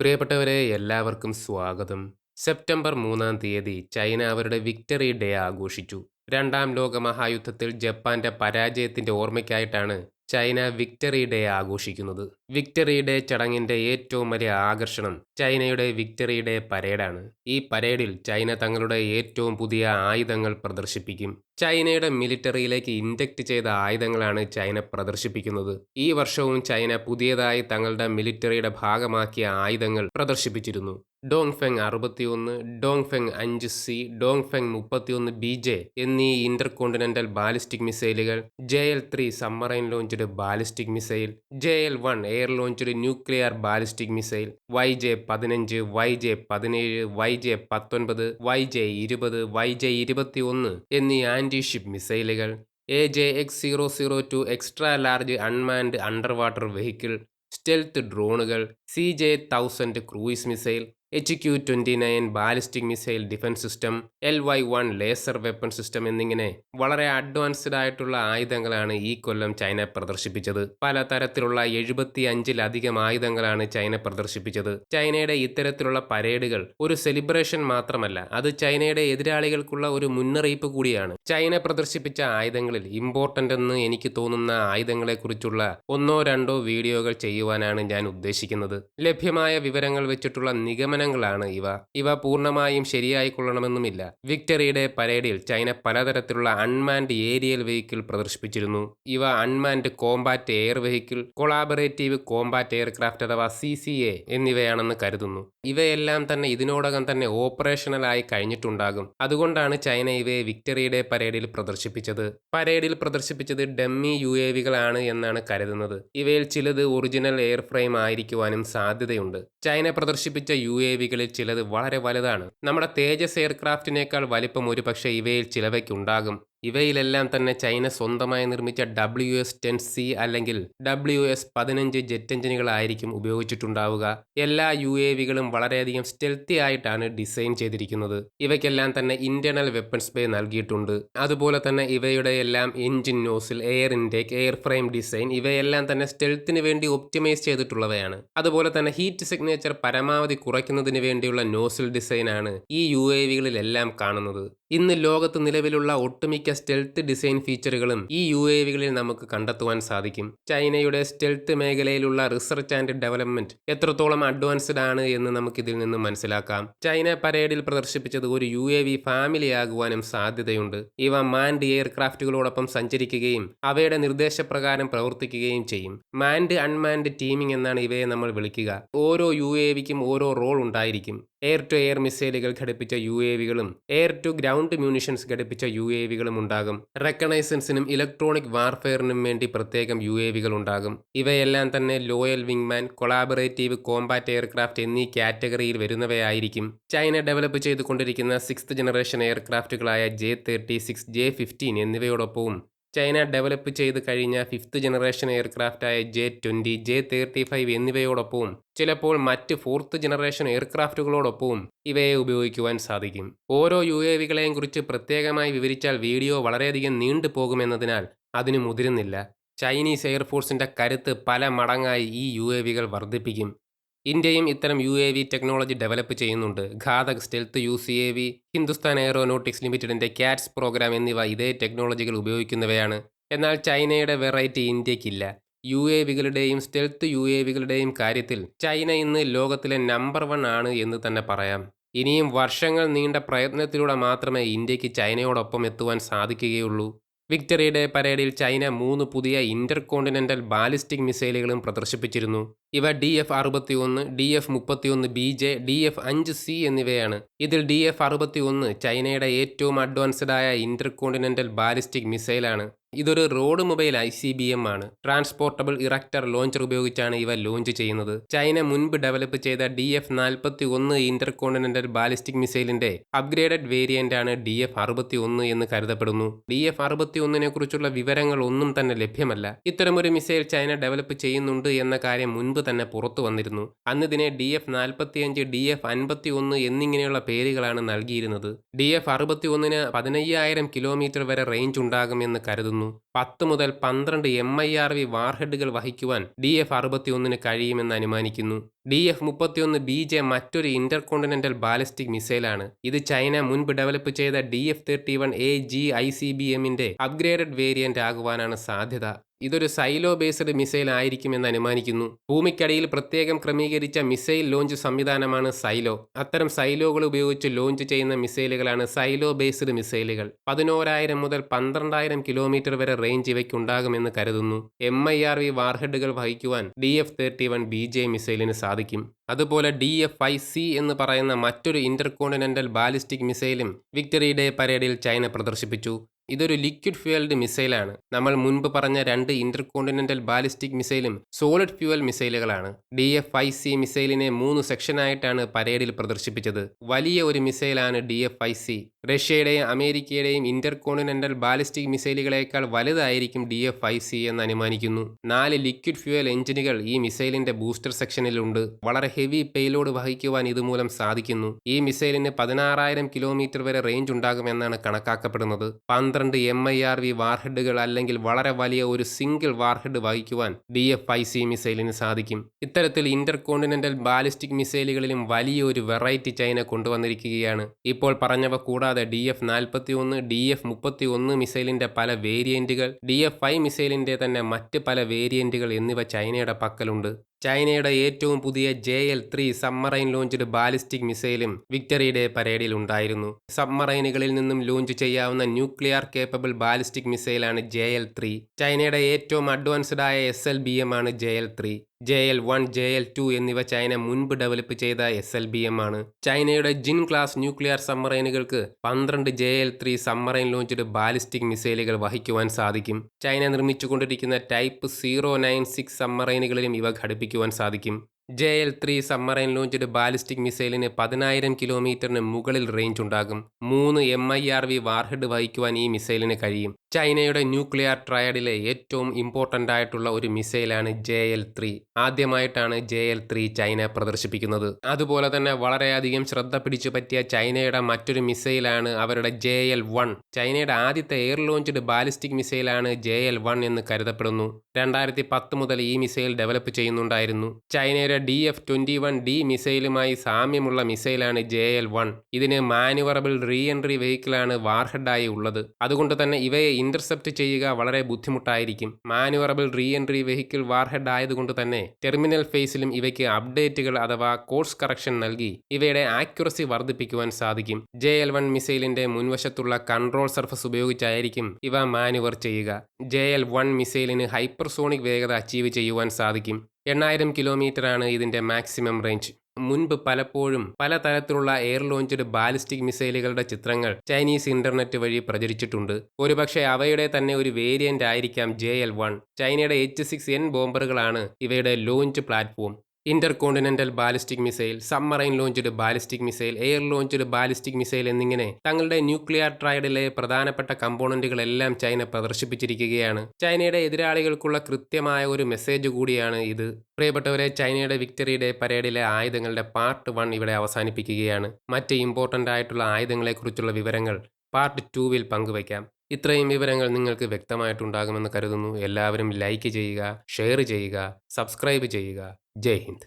പ്രിയപ്പെട്ടവരെ എല്ലാവർക്കും സ്വാഗതം. സെപ്റ്റംബർ മൂന്നാം തീയതി ചൈന അവരുടെ വിക്ടറി ഡേ ആഘോഷിച്ചു. രണ്ടാം ലോക മഹായുദ്ധത്തിൽ ജപ്പാന്റെ പരാജയത്തിന്റെ ഓർമ്മയ്ക്കായിട്ടാണ് ചൈന വിക്ടറി ഡേ ആഘോഷിക്കുന്നത്. വിക്ടറി ഡേ ചടങ്ങിന്റെ ഏറ്റവും വലിയ ആകർഷണം ചൈനയുടെ വിക്ടറി ഡേ പരേഡാണ്. ഈ പരേഡിൽ ചൈന തങ്ങളുടെ ഏറ്റവും പുതിയ ആയുധങ്ങൾ പ്രദർശിപ്പിക്കും. ചൈനയുടെ മിലിറ്ററിയിലേക്ക് ഇൻജക്ട് ചെയ്ത ആയുധങ്ങളാണ് ചൈന പ്രദർശിപ്പിക്കുന്നത്. ഈ വർഷവും ചൈന പുതിയതായി തങ്ങളുടെ മിലിറ്ററിയുടെ ഭാഗമാക്കിയ ആയുധങ്ങൾ പ്രദർശിപ്പിച്ചിരുന്നു. ഡോങ് ഫെങ് അറുപത്തിയൊന്ന് ഡോങ് ഫെങ് അഞ്ച് സി ഡോങ് ഫെങ് മുപ്പത്തിയൊന്ന് ബി ജെ എന്നീ ഇന്റർ കോണ്ടിനെന്റൽ ബാലിസ്റ്റിക് മിസൈലുകൾ J L three submarine launched ballistic missile J L one air launched nuclear ballistic missile Y J പതിനഞ്ച് വൈ ജെ പതിനേഴ് Y J പത്തൊൻപത് Y J ഇരുപത് Y J ഇരുപത്തി ഒന്ന് എന്നീ ആന്റിഷിപ്പ് മിസൈലുകൾ. A J X zero zero two extra large unmanned underwater vehicle stealth ഡ്രോണുകൾ C J thousand cruise missile H Q twenty nine ballistic missile defence system L Y one laser weapon system എന്നിങ്ങനെ വളരെ advanced ആയിട്ടുള്ള ആയുധങ്ങളാണ് ഈ കൊല്ലം China പ്രദർശിപ്പിച്ചത്. പല തരത്തിലുള്ള എഴുപത്തി അഞ്ചിലധികം ആയുധങ്ങളാണ് China പ്രദർശിപ്പിച്ചത്. ചൈനയുടെ ഇത്തരത്തിലുള്ള പരേഡുകൾ ഒരു സെലിബ്രേഷൻ മാത്രമല്ല അത് ചൈനയുടെ എതിരാളികൾക്കുള്ള ഒരു മുന്നറിയിപ്പ് കൂടിയാണ്. ചൈന പ്രദർശിപ്പിച്ച ആയുധങ്ങളിൽ ഇമ്പോർട്ടന്റ് എന്ന് എനിക്ക് തോന്നുന്ന ആയുധങ്ങളെക്കുറിച്ചുള്ള ഒന്നോ രണ്ടോ വീഡിയോകൾ ചെയ്യുവാനാണ് ഞാൻ ഉദ്ദേശിക്കുന്നത്. ലഭ്യമായ വിവരങ്ങൾ വെച്ചിട്ടുള്ള നിഗമനങ്ങളാണ് ഇവ. ഇവ പൂർണമായും ശരിയായി കൊള്ളണമെന്നുമില്ല വിക്ടറിയുടെ പരേഡിൽ ചൈന പലതരത്തിലുള്ള അൺമാൻഡ് ഏരിയൽ വെഹിക്കിൾ പ്രദർശിപ്പിച്ചിരുന്നു. ഇവ unmanned combat air vehicle collaborative combat aircraft അഥവാ സി സി എ എന്നിവയാണെന്ന് കരുതുന്നു. ഇവയെല്ലാം തന്നെ ഇതിനോടകം തന്നെ ഓപ്പറേഷണലായി കഴിഞ്ഞിട്ടുണ്ടാകും. അതുകൊണ്ടാണ് ചൈന ഇവയെ വിക്ടറിയുടെ പരേഡിൽ പ്രദർശിപ്പിച്ചത്. പരേഡിൽ പ്രദർശിപ്പിച്ചത് ഡമ്മി യു എ വികളാണ് എന്നാണ് കരുതുന്നത്. ഇവയിൽ ചിലത് ഒറിജിനൽ എയർ ഫ്രെയിം ആയിരിക്കുവാനും സാധ്യതയുണ്ട്. ചൈന പ്രദർശിപ്പിച്ച യു എ വികളിൽ ചിലത് വളരെ വലുതാണ്. നമ്മുടെ തേജസ് എയർക്രാഫ്റ്റിനേക്കാൾ വലിപ്പം ഒരുപക്ഷെ ഇവയിൽ ചിലവയ്ക്കുണ്ടാകും. ഇവയിലെല്ലാം തന്നെ ചൈന സ്വന്തമായി നിർമ്മിച്ച ഡബ്ല്യു എസ് ടെൻ സി അല്ലെങ്കിൽ ഡബ്ല്യു എസ് പതിനഞ്ച് ജെറ്റ് എഞ്ചിനുകളായിരിക്കും ഉപയോഗിച്ചിട്ടുണ്ടാവുക. എല്ലാ യു എ വികളും വളരെയധികം സ്റ്റെൽത്തി ആയിട്ടാണ് ഡിസൈൻ ചെയ്തിരിക്കുന്നത്. ഇവയ്ക്കെല്ലാം തന്നെ ഇന്റേണൽ വെപ്പൺസ് പേ നൽകിയിട്ടുണ്ട്. അതുപോലെ തന്നെ ഇവയുടെ എല്ലാം engine nozzle air intake airframe design ഇവയെല്ലാം തന്നെ സ്റ്റെൽത്തിന് വേണ്ടി ഒപ്റ്റിമൈസ് ചെയ്തിട്ടുള്ളവയാണ്. അതുപോലെ തന്നെ ഹീറ്റ് സിഗ്നേച്ചർ പരമാവധി കുറയ്ക്കുന്നതിന് വേണ്ടിയുള്ള നോസിൽ ഡിസൈനാണ് ഈ യു എ വികളിലെല്ലാം കാണുന്നത്. ഇന്ന് ലോകത്ത് നിലവിലുള്ള ഒട്ടുമിക്ക സ്റ്റെൽത്ത് ഡിസൈൻ ഫീച്ചറുകളും ഈ യു എ വികളിൽ നമുക്ക് കണ്ടെത്തുവാൻ സാധിക്കും. ചൈനയുടെ സ്റ്റെൽത്ത് മേഖലയിലുള്ള റിസർച്ച് ആൻഡ് ഡെവലപ്മെന്റ് എത്രത്തോളം അഡ്വാൻസ്ഡ് ആണ് എന്ന് നമുക്ക് ഇതിൽ നിന്ന് മനസ്സിലാക്കാം. ചൈന പരേഡിൽ പ്രദർശിപ്പിച്ചത് ഒരു യു എ വി ഫാമിലി ആകുവാനും സാധ്യതയുണ്ട്. ഇവ മാൻഡ് എയർക്രാഫ്റ്റുകളോടൊപ്പം സഞ്ചരിക്കുകയും അവയുടെ നിർദ്ദേശപ്രകാരം പ്രവർത്തിക്കുകയും ചെയ്യും. മാൻഡ് അൺമാൻഡ് ടീമിംഗ് എന്നാണ് ഇവയെ നമ്മൾ വിളിക്കുക. ഓരോ യു എ വിക്കും ഓരോ റോൾ ഉണ്ടായിരിക്കും. എയർ ടു എയർ മിസൈലുകൾ ഘടിപ്പിച്ച യു എ വികളും എയർ ടു ഗ്രൗണ്ട് മ്യൂണിഷൻസ് ഘടിപ്പിച്ച യു എ വികളും ഉണ്ടാകും. റെക്കണൈസൻസിനും ഇലക്ട്രോണിക് വാർഫെയറിനും വേണ്ടി പ്രത്യേകം യു എ വികൾ ഉണ്ടാകും. ഇവയെല്ലാം തന്നെ ലോയൽ വിങ്മാൻ കൊളാബറേറ്റീവ് കോമ്പാറ്റ് എയർക്രാഫ്റ്റ് എന്നീ കാറ്റഗറിയിൽ വരുന്നവയായിരിക്കും ചൈന ഡെവലപ്പ് ചെയ്തുകൊണ്ടിരിക്കുന്ന sixth generation എയർക്രാഫ്റ്റുകളായ J thirty six J fifteen എന്നിവയോടൊപ്പവും China develop ചെയ്ത് കഴിഞ്ഞ fifth generation എയർക്രാഫ്റ്റായ J twenty J thirty five എന്നിവയോടൊപ്പവും ചിലപ്പോൾ മറ്റ് ഫോർത്ത് ജനറേഷൻ എയർക്രാഫ്റ്റുകളോടൊപ്പവും ഇവയെ ഉപയോഗിക്കുവാൻ സാധിക്കും. ഓരോ യു എ വികളെയും കുറിച്ച് പ്രത്യേകമായി വിവരിച്ചാൽ വീഡിയോ വളരെയധികം നീണ്ടു പോകുമെന്നതിനാൽ അതിന് മുതിരുന്നില്ല. ചൈനീസ് എയർഫോഴ്സിന്റെ കരുത്ത് പല മടങ്ങായി ഈ യു എ വികൾ വർദ്ധിപ്പിക്കും. ഇന്ത്യയും ഇത്തരം U A V technology develop ചെയ്യുന്നുണ്ട്. Ghatak stealth U C A V Hindustan Aeronautics ലിമിറ്റഡിന്റെ ക്യാറ്റ്സ് പ്രോഗ്രാം എന്നിവ ഇതേ ടെക്നോളജികൾ ഉപയോഗിക്കുന്നവയാണ്. എന്നാൽ ചൈനയുടെ വെറൈറ്റി ഇന്ത്യക്കില്ല. യു എ വികളുടെയും സ്റ്റെൽത്ത് യു എ വികളുടെയും കാര്യത്തിൽ ചൈന ഇന്ന് ലോകത്തിലെ നമ്പർ വൺ ആണ് എന്ന് തന്നെ പറയാം. ഇനിയും വർഷങ്ങൾ നീണ്ട പ്രയത്നത്തിലൂടെ മാത്രമേ ഇന്ത്യയ്ക്ക് ചൈനയോടൊപ്പം എത്തുവാൻ സാധിക്കുകയുള്ളൂ. വിക്ടറിയുടെ പരേഡിൽ ചൈന മൂന്ന് പുതിയ ഇന്റർ കോണ്ടിനെന്റൽ ബാലിസ്റ്റിക് മിസൈലുകളും പ്രദർശിപ്പിച്ചിരുന്നു. ഇവ ഡി എഫ് അറുപത്തി ഒന്ന് ഡി എഫ് മുപ്പത്തിയൊന്ന് ബി ജെ ഡി എഫ് അഞ്ച് സി എന്നിവയാണ്. ഇതിൽ ഡി എഫ് അറുപത്തി ഒന്ന് ചൈനയുടെ ഏറ്റവും അഡ്വാൻസ്ഡ് ആയ ഇന്റർ കോണ്ടിനെന്റൽ ബാലിസ്റ്റിക് മിസൈലാണ്. ഇതൊരു road mobile I C B M ആണ്. ട്രാൻസ്പോർട്ടബിൾ ഇറക്ടർ ലോഞ്ചർ ഉപയോഗിച്ചാണ് ഇവ ലോഞ്ച് ചെയ്യുന്നത്. ചൈന മുൻപ് ഡെവലപ്പ് ചെയ്ത ഡി എഫ് നാൽപ്പത്തി ഒന്ന് ഇന്റർ കോണ്ടിനെന്റൽ ബാലിസ്റ്റിക് മിസൈലിന്റെ അപ്ഗ്രേഡഡ് വേരിയന്റ് ആണ് ഡി എഫ് അറുപത്തി ഒന്ന് എന്ന് കരുതപ്പെടുന്നു. ഡി എഫ് അറുപത്തി ഒന്നിനെ കുറിച്ചുള്ള വിവരങ്ങൾ ഒന്നും തന്നെ ലഭ്യമല്ല. ഇത്തരമൊരു മിസൈൽ ചൈന ഡെവലപ്പ് ചെയ്യുന്നുണ്ട് എന്ന കാര്യം മുൻപ് തന്നെ പുറത്തു വന്നിരുന്നു. അന്നിതിനെ ഡി എഫ് നാൽപ്പത്തിയഞ്ച് ഡി എഫ് അൻപത്തി ഒന്ന് എന്നിങ്ങനെയുള്ള പേരുകളാണ് നൽകിയിരുന്നത്. ഡി എഫ് അറുപത്തി ഒന്നിന് പതിനയ്യായിരം കിലോമീറ്റർ വരെ റേഞ്ച് ഉണ്ടാകുമെന്ന് കരുതുന്നു. പത്ത് മുതൽ പന്ത്രണ്ട് എം ഐ ആർ വി വാർഹെഡുകൾ വഹിക്കുവാൻ ഡി എഫ് അറുപത്തി ഒന്നിന് കഴിയുമെന്ന് അനുമാനിക്കുന്നു. ഡി എഫ് മുപ്പത്തിയൊന്ന് ബി ജെ മറ്റൊരു ഇന്റർകോണ്ടിനെന്റൽ ബാലിസ്റ്റിക് മിസൈലാണ് ഇത് ചൈന മുൻപ് ഡെവലപ്പ് ചെയ്ത D F thirty one A G I C B എമ്മിന്റെ അപ്ഗ്രേഡഡ് വേരിയന്റ് ആകുവാനാണ് സാധ്യത. ഇതൊരു സൈലോ ബേസ്ഡ് മിസൈൽ ആയിരിക്കുമെന്ന് അനുമാനിക്കുന്നു. ഭൂമിക്കടിയിൽ പ്രത്യേകം ക്രമീകരിച്ച മിസൈൽ ലോഞ്ച് സംവിധാനമാണ് സൈലോ. അത്തരം സൈലോകൾ ഉപയോഗിച്ച് ലോഞ്ച് ചെയ്യുന്ന മിസൈലുകളാണ് സൈലോ ബേസ്ഡ് മിസൈലുകൾ. പതിനോരായിരം മുതൽ പന്ത്രണ്ടായിരം കിലോമീറ്റർ വരെ റേഞ്ച് ഇവയ്ക്കുണ്ടാകുമെന്ന് കരുതുന്നു. എം ഐ ആർ വി വാർഹെഡുകൾ വഹിക്കുവാൻ D F thirty one B J മിസൈലിന് സാധിക്കും. അതുപോലെ ഡി എഫ് ഐ സി എന്ന് പറയുന്ന മറ്റൊരു ഇന്റർകോണ്ടിനെന്റൽ ബാലിസ്റ്റിക് മിസൈലും വിക്ടറി ഡേ പരേഡിൽ ചൈന പ്രദർശിപ്പിച്ചു. ഇതൊരു ലിക്വിഡ് ഫ്യൂവൽഡ് മിസൈലാണ് നമ്മൾ മുൻപ് പറഞ്ഞ രണ്ട് ഇന്റർകോണ്ടിനെന്റൽ ബാലിസ്റ്റിക് മിസൈലും സോളിഡ് ഫ്യൂവൽ മിസൈലുകളാണ് ഡി എഫ് ഐ സി മിസൈലിനെ മൂന്ന് സെക്ഷനായിട്ടാണ് പരേഡിൽ പ്രദർശിപ്പിച്ചത്. വലിയ ഒരു മിസൈലാണ് ഡി എഫ് ഐ സി റഷ്യയുടെയും അമേരിക്കയുടെയും ഇന്റർകോണ്ടിനെന്റൽ ബാലിസ്റ്റിക് മിസൈലുകളേക്കാൾ വലുതായിരിക്കും ഡി എഫ് ഐ സി എന്ന് അനുമാനിക്കുന്നു. നാല് ലിക്വിഡ് ഫ്യൂവൽ എഞ്ചിനുകൾ ഈ മിസൈലിന്റെ ബൂസ്റ്റർ സെക്ഷനിലുണ്ട്. വളരെ ഹെവി പേലോഡ് വഹിക്കുവാൻ ഇതുമൂലം സാധിക്കുന്നു. ഈ മിസൈലിന് പതിനാറായിരം കിലോമീറ്റർ വരെ റേഞ്ച് ഉണ്ടാകുമെന്നാണ് കണക്കാക്കപ്പെടുന്നത്. പന്ത്രണ്ട് എം ഐ ആർ വി വാർഹെഡുകൾ അല്ലെങ്കിൽ വളരെ വലിയ ഒരു സിംഗിൾ വാർഹെഡ് വഹിക്കുവാൻ ഡി എഫ് ഐ സി മിസൈലിന് സാധിക്കും. ഇത്തരത്തിൽ ഇന്റർകോണ്ടിനെന്റൽ ബാലിസ്റ്റിക് മിസൈലുകളിലും വലിയൊരു വെറൈറ്റി ചൈന കൊണ്ടുവന്നിരിക്കുകയാണ്. ഇപ്പോൾ പറഞ്ഞവ കൂടാതെ ഡി എഫ് നാൽപ്പത്തി ഒന്ന് ഡി എഫ് മുപ്പത്തി ഒന്ന് മിസൈലിന്റെ പല വേരിയന്റുകൾ ഡി എഫ് ഐ മിസൈലിന്റെ തന്നെ മറ്റ് പല വേരിയന്റുകൾ എന്നിവ ചൈനയുടെ പക്കലുണ്ട്. ചൈനയുടെ ഏറ്റവും പുതിയ J L three submarine launched ballistic മിസൈലും വിക്ടറിയുടെ പരേഡിൽ ഉണ്ടായിരുന്നു. സബ്മറൈനുകളിൽ നിന്നും ലോഞ്ച് ചെയ്യാവുന്ന ന്യൂക്ലിയർ കേപ്പബിൾ ബാലിസ്റ്റിക് മിസൈലാണ് ജെ എൽ ത്രീ. ചൈനയുടെ ഏറ്റവും അഡ്വാൻസ്ഡ് ആയ എസ് എൽ ബി എം ആണ് J L three. J L one J L two എന്നിവ ചൈന മുൻപ് ഡെവലപ്പ് ചെയ്ത എസ് എൽ ബി എം ആണ്. ചൈനയുടെ ജിൻ ക്ലാസ് ന്യൂക്ലിയർ സബ്മറൈനുകൾക്ക് പന്ത്രണ്ട് J L three submarine launched ballistic മിസൈലുകൾ വഹിക്കുവാൻ സാധിക്കും. China നിർമ്മിച്ചുകൊണ്ടിരിക്കുന്ന type zero nine six സബ്മറൈനുകളിലും ഇവ ഘടിപ്പിക്കുവാൻ സാധിക്കും. J L three submarine launched ballistic മിസൈലിന് പതിനായിരം കിലോമീറ്ററിന് മുകളിൽ റേഞ്ച് ഉണ്ടാകും. മൂന്ന് M I R V warhead വഹിക്കുവാൻ ഈ മിസൈലിന് കഴിയും. ചൈനയുടെ ന്യൂക്ലിയർ ട്രയഡിലെ ഏറ്റവും ഇമ്പോർട്ടന്റ് ആയിട്ടുള്ള ഒരു മിസൈലാണ് ജെ എൽ ത്രീ. ആദ്യമായിട്ടാണ് ജെ എൽ ത്രീ ചൈന പ്രദർശിപ്പിക്കുന്നത്. അതുപോലെ തന്നെ വളരെയധികം ശ്രദ്ധ പിടിച്ചു പറ്റിയ ചൈനയുടെ മറ്റൊരു മിസൈലാണ് അവരുടെ ജെ എൽ വൺ. ചൈനയുടെ ആദ്യത്തെ എയർ ലോഞ്ച്ഡ് ബാലിസ്റ്റിക് മിസൈലാണ് ജെ എൽ വൺ എന്ന് കരുതപ്പെടുന്നു. രണ്ടായിരത്തി പത്ത് മുതൽ ഈ മിസൈൽ ഡെവലപ്പ് ചെയ്യുന്നുണ്ടായിരുന്നു. ചൈനയുടെ D F twenty one D മിസൈലുമായി സാമ്യമുള്ള മിസൈലാണ് ജെ എൽ വൺ. ഇതിന് മാനുവറബിൾ റീ എൻട്രി വെഹിക്കിളാണ് വാർഹെഡായി ഉള്ളത്. അതുകൊണ്ട് തന്നെ ഇവയെ ഇന്റർസെപ്റ്റ് ചെയ്യുക വളരെ ബുദ്ധിമുട്ടായിരിക്കും. Manoeuvrable re entry vehicle warhead ആയതുകൊണ്ട് തന്നെ ടെർമിനൽ ഫേസിലും ഇവയ്ക്ക് അപ്ഡേറ്റുകൾ അഥവാ കോഴ്സ് കറക്ഷൻ നൽകി ഇവയുടെ ആക്യുറസി വർദ്ധിപ്പിക്കുവാൻ സാധിക്കും. ജെ എൽ വൺ മിസൈലിന്റെ മുൻവശത്തുള്ള കൺട്രോൾ സർഫസ് ഉപയോഗിച്ചായിരിക്കും ഇവ മാനുവർ ചെയ്യുക. ജെ എൽ വൺ മിസൈലിന് ഹൈപ്പർസോണിക് വേഗത അച്ചീവ് ചെയ്യുവാൻ സാധിക്കും. എണ്ണായിരം കിലോമീറ്ററാണ് ഇതിന്റെ മാക്സിമം റേഞ്ച് മുൻപ് പലപ്പോഴും പലതരത്തിലുള്ള എയർ ലോഞ്ച്ഡ് ബാലിസ്റ്റിക് മിസൈലുകളുടെ ചിത്രങ്ങൾ ചൈനീസ് ഇന്റർനെറ്റ് വഴി പ്രചരിച്ചിട്ടുണ്ട്. ഒരുപക്ഷെ അവയുടെ തന്നെ ഒരു വേരിയന്റ് ആയിരിക്കാം ജെ എൽ വൺ. ചൈനയുടെ എച്ച് സിക്സ് എൻ ബോംബറുകളാണ് ഇവയുടെ launch platform. Intercontinental ballistic missile submarine launched ballistic missile air launched ballistic missile എന്നിങ്ങനെ തങ്ങളുടെ ന്യൂക്ലിയർ ട്രയഡിലെ പ്രധാനപ്പെട്ട കമ്പോണന്റുകളെല്ലാം ചൈന പ്രദർശിപ്പിച്ചിരിക്കുകയാണ്. ചൈനയുടെ എതിരാളികൾക്കുള്ള കൃത്യമായ ഒരു മെസ്സേജ് കൂടിയാണ് ഇത്. പ്രിയപ്പെട്ടവരെ ചൈനയുടെ വിക്ടറി ഡേ പരേഡിലെ ആയുധങ്ങളുടെ പാർട്ട് വൺ ഇവിടെ അവസാനിപ്പിക്കുകയാണ്. മറ്റ് ഇമ്പോർട്ടന്റ് ആയിട്ടുള്ള ആയുധങ്ങളെക്കുറിച്ചുള്ള വിവരങ്ങൾ പാർട്ട് ടൂവിൽ പങ്കുവയ്ക്കാം. ഇത്രയും വിവരങ്ങൾ നിങ്ങൾക്ക് വ്യക്തമായിട്ടുണ്ടാകുമെന്ന് കരുതുന്നു. എല്ലാവരും ലൈക്ക് ചെയ്യുക ഷെയർ ചെയ്യുക സബ്സ്ക്രൈബ് ചെയ്യുക. ജയ് ഹിന്ദ്.